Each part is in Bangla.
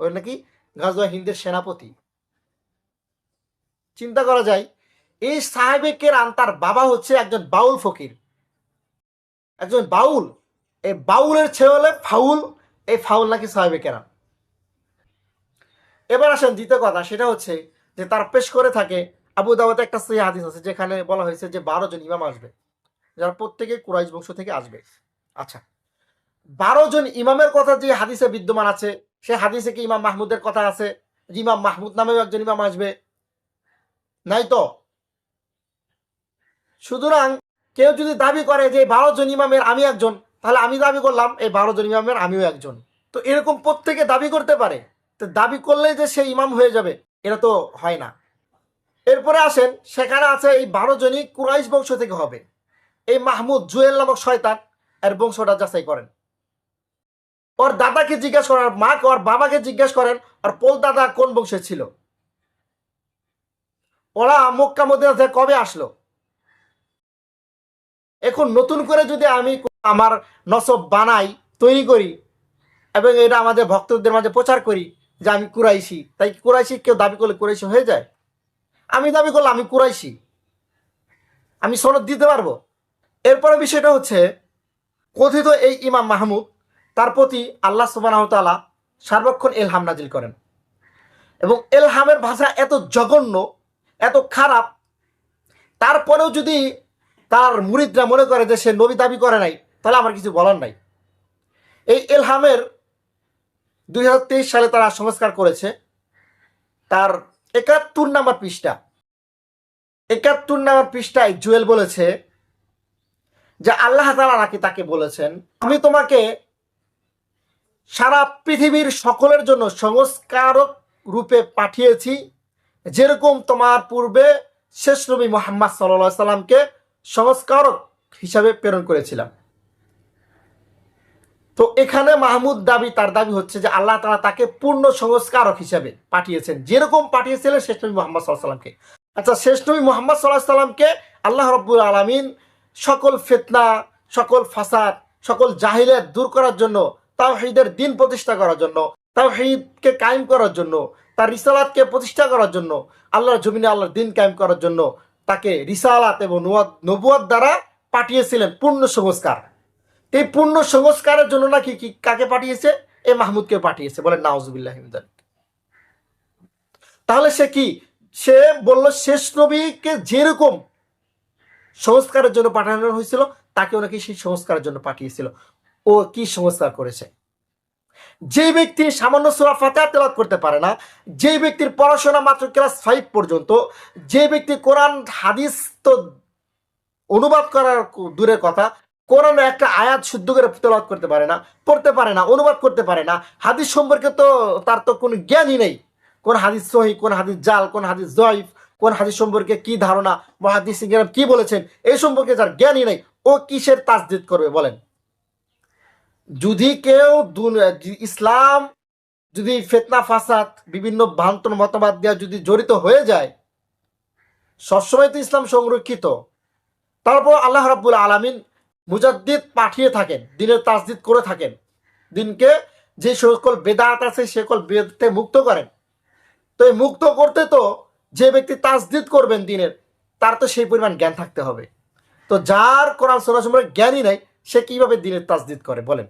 ওই নাকি গাজওয়া হিন্দের সেনাপতি। চিন্তা করা যায় এই সাহেবেকের আন্তার বাবা হচ্ছে একজন বাউল ফকির। একজন বাউল? এই বাউলের ছেলে হলে ফাউল, এই ফাউল নাকি সাহেবে কেরাম এবার আসেন দ্বিতীয় কথা, সেটা হচ্ছে যে তার পেশ করে থাকে আবু দাওয়াতে একটা সহি হাদিস আছে, যেখানে বলা হয়েছে যে বারো জন ইমাম আসবে, যারা প্রত্যেকে কুরাইশ বংশ থেকে আসবে। আচ্ছা বারো জন ইমামের কথা যে হাদিসে বিদ্যমান আছে সে হাদিসে কি ইমাম মাহমুদের কথা আছে? ইমাম মাহমুদ নামেও একজন ইমাম আসবে। নাই তো? সুতরাং কেউ যদি দাবি করে যে বারো জন ইমামের আমি একজন, তাহলে আমি দাবি করলাম, এই বারো জন ইমামের আমিও একজন। তো এরকম প্রত্যেকে দাবি করতে পারে। তো দাবি করলেই যে সে ইমাম হয়ে যাবে, এটা তো হয় না। এরপরে আসেন, সেখানে আছে এই বারো জনই কুরাইশ বংশ থেকে হবে। এই মাহমুদ জুয়েল নামক শয়তান, এর বংশটা যাচাই করেন। ওর দাদাকে জিজ্ঞেস করেন মা ওর বাবাকে জিজ্ঞেস করেন, আর পোল দাদা কোন বংশে ছিল? ওরা মক্কা মদিনা থেকে কবে আসলো? এখন নতুন করে যদি আমি আমার নসব বানাই, তৈরি করি, এবং এটা আমাদের ভক্তদের মাঝে প্রচার করি যে আমি কুরাইশি, তাই কুরাইশি কেউ দাবি করলে কুরাইশি হয়ে যায়? আমি দাবি করলাম আমি কুরাইশি। আমি সনদ দিতে পারব। এরপরে বিষয়টা হচ্ছে, কথিত এই ইমাম মাহমুদ তার প্রতি আল্লাহ সুবাহ সার্বক্ষণ এলহাম নাজিল করেন। এবং এলহামের ভাষা এত জঘন্য, এত খারাপ, তারপরেও যদি তার মুরিদরা মনে করে যে সে নবী দাবি করে নাই, তাহলে আমার কিছু বলার নাই। এই এলহামের দুই হাজার তেইশ সালে তারা সংস্কার করেছে, তার একাত্তর নাম্বার পৃষ্ঠা। একাত্তর নাম্বার পৃষ্ঠায় জুয়েল বলেছে যে আল্লাহ তালা নাকি তাকে বলেছেন, আমি তোমাকে সারা পৃথিবীর সকলের জন্য সংস্কারক রূপে পাঠিয়েছি। যেরকম তোমার পূর্বে শেষ নবী মোহাম্মদ সাল্লা সাল্লামকে সংস্কারক হিসাবে প্রেরণ করেছিলাম। তো এখানে মাহমুদ দাবি, তার দাবি হচ্ছে যে আল্লাহ তালা তাকে পূর্ণ সংস্কারক হিসাবে পাঠিয়েছেন। যেরকম পাঠিয়েছিলেন শেষ নবী মোহাম্মদ সাল্লাহ সাল্লামকে। আচ্ছা শেষ নবী মোহাম্মদ সাল্লাহ সাল্লামকে আল্লাহ রব্বুল আলমিন সকল ফেতনা, সকল ফাসাদ, সকল জাহিলিয়াত দূর করার জন্য তাওহীদের দিন প্রতিষ্ঠা করার জন্য, তাওহীদকে কায়েম করার জন্য, তার রিসালাতকে প্রতিষ্ঠা করার জন্য, আল্লাহর জমিনে আল্লাহর দিন কায়েম করার জন্য তাকে রিসালাত এবং নবুয়াদ দ্বারা পাঠিয়েছিলেন পূর্ণ সংস্কার। এই পূর্ণ সংস্কারের জন্য নাকি কি, কাকে পাঠিয়েছে? এ মাহমুদকে পাঠিয়েছে। বলে নাউজুবিল্লাহ তাহলে সে কি? সে বলল, শেষ নবীকে যেরকম সংস্কারের জন্য পাঠানো হয়েছিল, তাকেও নাকি সেই সংস্কারের জন্য পাঠিয়েছিল। ও কি সংস্কার করেছে? যে ব্যক্তি সামান্য সুরা ফাতেহা তেলাওয়াত করতে পারে না যে ব্যক্তির পড়াশোনা মাত্র ক্লাস ফাইভ পর্যন্ত যে ব্যক্তি কোরআন, হাদিস তো অনুবাদ করার দূরের কথা, কোরআন একটা আয়াত শুদ্ধ করে তেলাওয়াত করতে পারে না, পড়তে পারে না, অনুবাদ করতে পারে না, হাদিস সম্পর্কে তো তার তো কোনো জ্ঞানই নেই। কোন হাদিস সহি, কোন হাদিস জাল, কোন হাদিস জয়ফ, কোন হাদিস সম্পর্কে কি ধারণা, মহাদিস কি বলেছেন, এই সম্পর্কে যার জ্ঞানই নেই, ও কিসের তাজদিদ করবে বলেন? যদি কেউ ইসলাম, যদি ফেতনা, ফাসাদ, বিভিন্ন ভান্তন মতবাদ দেওয়া যদি জড়িত হয়ে যায়, সবসময় তো ইসলাম সংরক্ষিত। তারপর আল্লাহ রাব্বুল আলমিন মুজাদ্দিদ পাঠিয়ে থাকেন, দিনের তাজদিদ করে থাকেন। দিনকে যে সকল বেদাত আছে সকল বেদতে মুক্ত করেন। তো এই মুক্ত করতে তো যে ব্যক্তি তাজদিদ করবেন দিনের, তার তো সেই পরিমাণ জ্ঞান থাকতে হবে। তো যার কোরআন শোনা সম্পর্কে জ্ঞানই নাই, সে কীভাবে দিনের তাজদিদ করে, বলেন?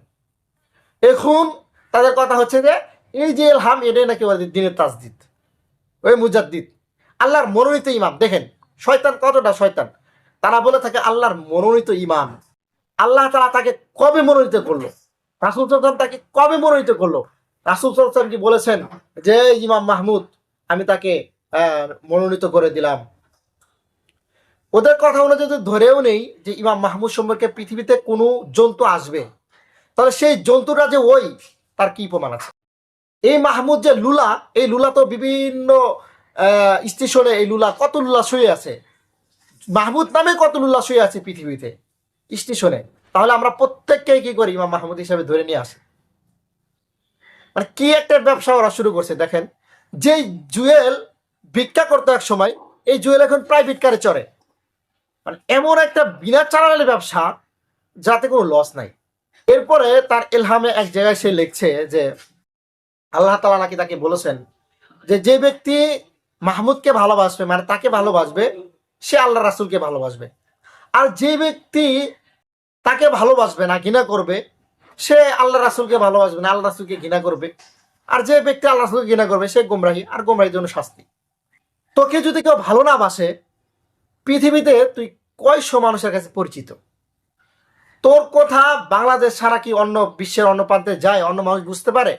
এখন তাদের কথা হচ্ছে যে, এই যে এলহাম, এটাই নাকি দিনের তাজদিদ, ওই মুজাদ্দিদ। আল্লাহর মনোনীত ইমাম, দেখেন, শয়তান কতটা শয়তান। তারা বলে থাকে, আল্লাহর মনোনীত ইমাম। আল্লাহ তারা তাকে কবে মনোনীত করল? রাসুল সাল্লাম তাকে কবে মনোনীত করল? রাসুল সাল্লাম কি বলেছেন যে, ইমাম মাহমুদ, আমি তাকে মনোনীত করে দিলাম। ওদের কথা অনুযায়ী ধরেও নেই যে, ইমাম মাহমুদ সম্পর্কে পৃথিবীতে কোনো জন্তু আসবে তাহলে সেই জন্তুটা যে ওই, তার কি প্রমাণ আছে? এই মাহমুদ যে লুলা, এই লুলা তো বিভিন্ন স্টেশনে এই লুলা কত লুলা শুয়ে আছে? মাহমুদ নামে কত লুলা শুয়ে আছে পৃথিবীতে? স্টেশনে। তাহলে আমরা প্রত্যেককে কি করি? ইমাম মাহমুদ হিসাবে ধরে নিয়ে আসি। মানে কি একটা ব্যবসা ওরা শুরু করছে, দেখেন। যেই জুয়েল ভিক্ষা করতো এক সময়, এই জুয়েল এখন প্রাইভেট কারে চড়ে। মানে এমন একটা বিনা চালানের ব্যবসা, যাতে কোনো লস নাই। এরপরে তার এলহামে এক জায়গায় সে লিখছে যে, আল্লাহ তালা নাকি তাকে বলেছেন যে যে ব্যক্তি মাহমুদকে ভালোবাসবে মানে তাকে ভালোবাসবে, সে আল্লাহ রাসুলকে ভালোবাসবে। আর যে ব্যক্তি তাকে ভালোবাসবে না, ঘৃণা করবে, সে আল্লাহ রাসুলকে ভালোবাসবে না, আল্লাহ রাসুলকে ঘৃণা করবে। আর যে ব্যক্তি আল্লাহ রাসুলকে ঘৃণা করবে, সে গোমরাহি, আর গোমরাহির জন্য শাস্তি। তোকে যদি কেউ ভালো না বাসে, পৃথিবীতে তুই কয়শো মানুষের কাছে পরিচিত? তোর কথা বাংলাদেশ ছাড়া কি অন্য বিশ্বের অন্য প্রান্তে যায়, অন্য মানুষ বুঝতে পারে?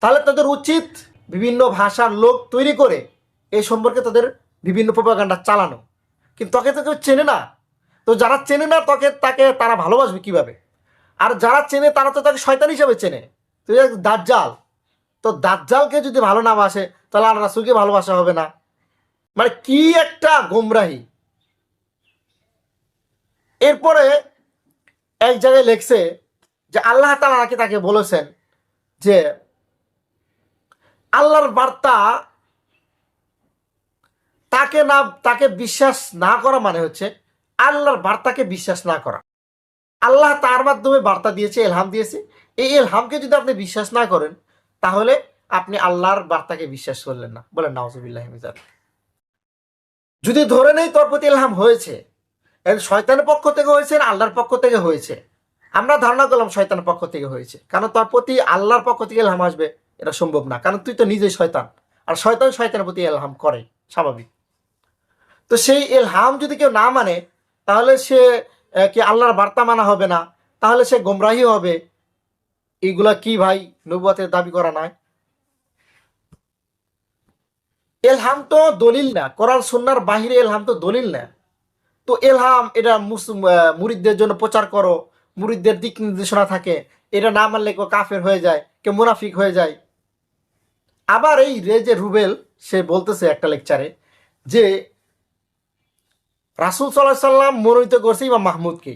তাহলে তাদের উচিত বিভিন্ন ভাষার লোক তৈরি করে এই সম্পর্কে তাদের বিভিন্ন প্রপাগান্ডা চালানো। কিন্তু তোকে তো কেউ চেনে না। তো যারা চেনে না তোকে, তাকে তারা ভালোবাসবে কীভাবে? আর যারা চেনে, তারা তো তাকে শয়তান হিসাবে চেনে। তুই দাজ্জাল। তো দাজ্জালকে যদি ভালো না বাসে, তাহলে আর রাসুলকে ভালোবাসা হবে না। মানে কি একটা গোমরাহি। এরপরে এক জায়গায় লেখছে যে আল্লাহ তালা নাকি তাকে বলেছেন যে আল্লাহর বার্তা তাকে না, তাকে বিশ্বাস না করা মানে হচ্ছে আল্লাহর বার্তাকে বিশ্বাস না করা। আল্লাহ তার মাধ্যমে বার্তা দিয়েছে এলহাম দিয়েছে। এই এলহামকে যদি আপনি বিশ্বাস না করেন, তাহলে আপনি আল্লাহর বার্তাকে বিশ্বাস করলেন না। বলেন নাওজুবিল্লাহ মিজান যদি ধরে নেই তোর প্রতি এলহাম হয়েছে শয়তানের পক্ষ থেকে হয়েছে না আল্লাহর পক্ষ থেকে হয়েছে? আমরা ধারণা করলাম শয়তানের পক্ষ থেকে হয়েছে। কারণ তার প্রতি আল্লাহর পক্ষ থেকে এলহাম আসবে, এটা সম্ভব না। কারণ তুই তো নিজেই শয়তান। আর শয়তান শয়তানের প্রতি এলহাম করে, স্বাভাবিক। তো সেই এলহাম যদি কেউ না মানে তাহলে সে কি আল্লাহর বার্তা মানা হবে না? তাহলে সে গোমরাহি হবে। এইগুলা কি ভাই? নবুয়াতের দাবি করা নয় এলহাম তো দলিল না। করার সুন্নার বাহিরে এলহাম তো দলিল না। তো এলহাম, এটা মুরিদদের জন্য প্রচার করো। মুরিদদের দিক নির্দেশনা থাকে। এটা না মানলে কেউ কাফের হয়ে যায়, কেউ মুনাফিক হয়ে যায়। আবার এই রে যে রুবেল, সে বলতেছে একটা লেকচারে যে, রাসুল সাল্লাহ সাল্লাম মনোনীত করছে ইমাম মাহমুদকে।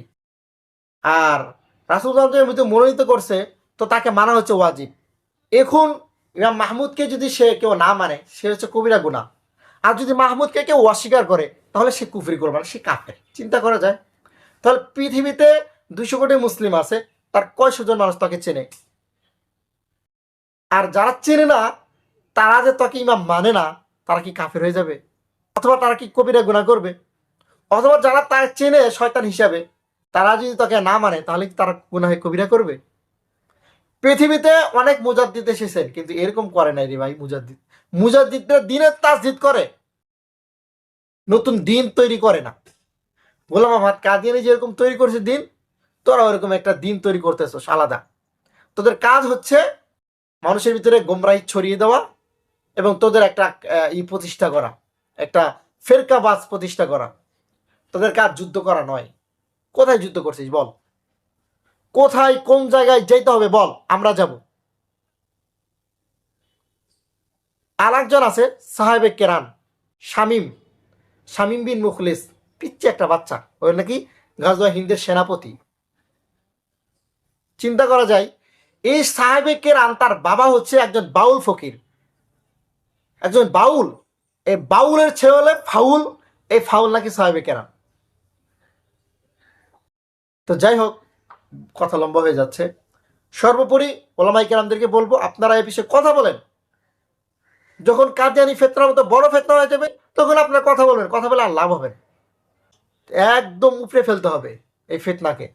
আর রাসুল সাল্লাম মনোনীত করছে, তো তাকে মানা হচ্ছে ওয়াজিব। এখন ইমাম মাহমুদকে যদি সে কেউ না মানে সে হচ্ছে কবিরা গুণা আর যদি মাহমুদকে কেউ অস্বীকার করে তাহলে সে কুফরি করবে না, সে কাফের। চিন্তা করা যায়। তাহলে পৃথিবীতে দুইশো কোটি মুসলিম আছে, তার কয়শো জন মানুষ তাকে চেনে? আর যারা চেনে না, তারা যে তাকে ইমাম মানে না, তারা কি কাফের হয়ে যাবে? অথবা তারা কি কবিরা গুণা করবে? অথবা যারা তার চেনে শয়তান হিসাবে, তারা যদি তাকে না মানে তাহলে কি তারা হয়ে কবিরা করবে? পৃথিবীতে অনেক মুজাদ্দিদ এসেছেন, কিন্তু এরকম করে নাই রে ভাই মুজাদ্দিদ। মুজাদ্দিদরা দিনের তাসদিদ করে। নতুন দিন তৈরি করে না। গোলাম আহমদ কাদিয়ানি যেরকম তৈরি করছে দিন, তোরা ওরকম একটা দিন তৈরি করতেছো আলাদা তোদের কাজ হচ্ছে মানুষের ভিতরে গোমরাহি ছড়িয়ে দেওয়া এবং তোদের একটা ই প্রতিষ্ঠা করা, একটা ফেরকাবাজ প্রতিষ্ঠা করা। তোদের কাজ যুদ্ধ করা নয়। কোথায় যুদ্ধ করছিস বল? কোথায়, কোন জায়গায় যেতে হবে বল, আমরা যাব। আর একজন আছে সাহেবে কেরান শামিম। শামিম বিন মুখলিস পিচ্ছে একটা বাচ্চা ওই নাকি গাজওয়া হিন্দের সেনাপতি। চিন্তা করা যায়, এই সাহেবে কেরান তার বাবা হচ্ছে একজন বাউল ফকির। একজন বাউল, এই বাউলের ছেলে হলে ফাউল, এই ফাউল নাকি সাহেবে কেরান তো যাই হোক, কথা লম্বা হয়ে যাচ্ছে। সর্বোপরি ওলামাই কেরামদেরকে বলব, আপনারা এ বিষয়ে কথা বলেন। যখন কাদিয়ানি ফেতনার মতো বড় ফেতনা হয়ে যাবে তখন আপনার কথা বলবেন, কথা বলে আর লাভ হবে একদম উপরে ফেলতে হবে এই ফেতনাকে।